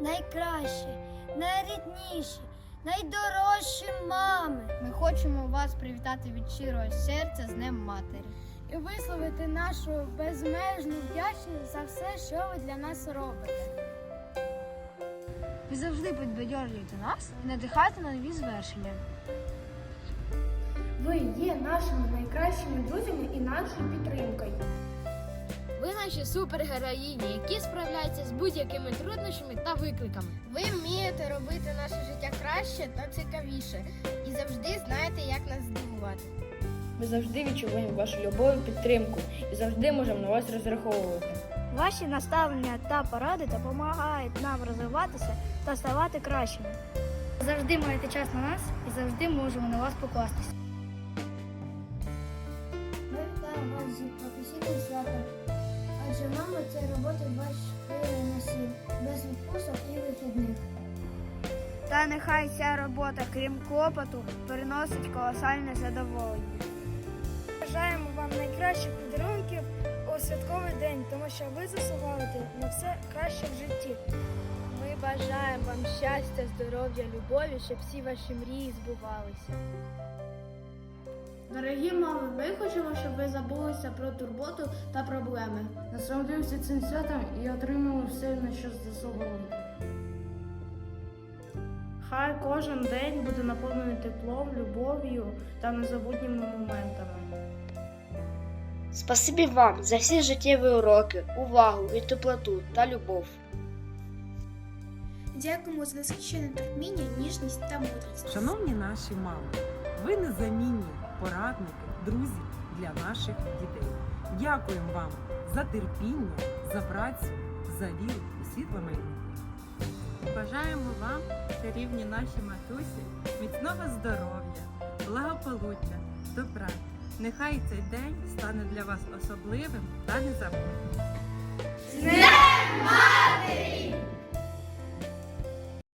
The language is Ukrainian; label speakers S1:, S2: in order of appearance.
S1: найкращі, найрідніші, найдорожчі мами.
S2: Ми хочемо вас привітати від щирого серця з Днем Матері.
S1: І висловити нашу безмежну вдячність за все, що ви для нас робите.
S2: Ви завжди підбадьорюєте нас і надихаєте на нові звершення.
S1: Ви є нашими найкращими друзями і нашою підтримкою.
S3: Ви наші супергероїні, які справляються з будь-якими труднощами та викликами.
S2: Ви вмієте робити наше життя краще та цікавіше і завжди знаєте, як нас здивувати.
S4: Ми завжди відчуваємо вашу любов і підтримку і завжди можемо на вас розраховувати.
S1: Ваші наставлення та поради допомагають нам розвиватися та ставати кращими. Завжди маєте час на нас і завжди можемо на вас покластися. Ми вітаємо вас зі професійним святом, адже мама це робота 24 на 7, без відпусток і вихідних. Та нехай ця робота, крім клопоту, приносить колосальне задоволення. Бажаємо вам найкращих подарунків у святковий день, тому що ви заслуговуєте на все краще в житті. Ми бажаємо вам щастя, здоров'я, любові, щоб всі ваші мрії збувалися. Дорогі мами, ми хочемо, щоб ви забулися про турботу та проблеми.
S4: Насолодився цим святом і отримали все, на що заслуговуєте. Хай кожен день буде наповнений теплом, любов'ю та незабутніми моментами.
S5: Спасибі вам за всі життєві уроки, увагу і теплоту та любов.
S1: Дякуємо за насичене терпіння, ніжність та мудрість.
S6: Шановні наші мами, ви незамінні порадники, друзі для наших дітей. Дякуємо вам за терпіння, за працю, за віру у світле майбутнє.
S7: Бажаємо вам, чарівні наші матусі, міцного здоров'я, благополуччя, добра. Нехай цей день стане для вас особливим та незабутнім.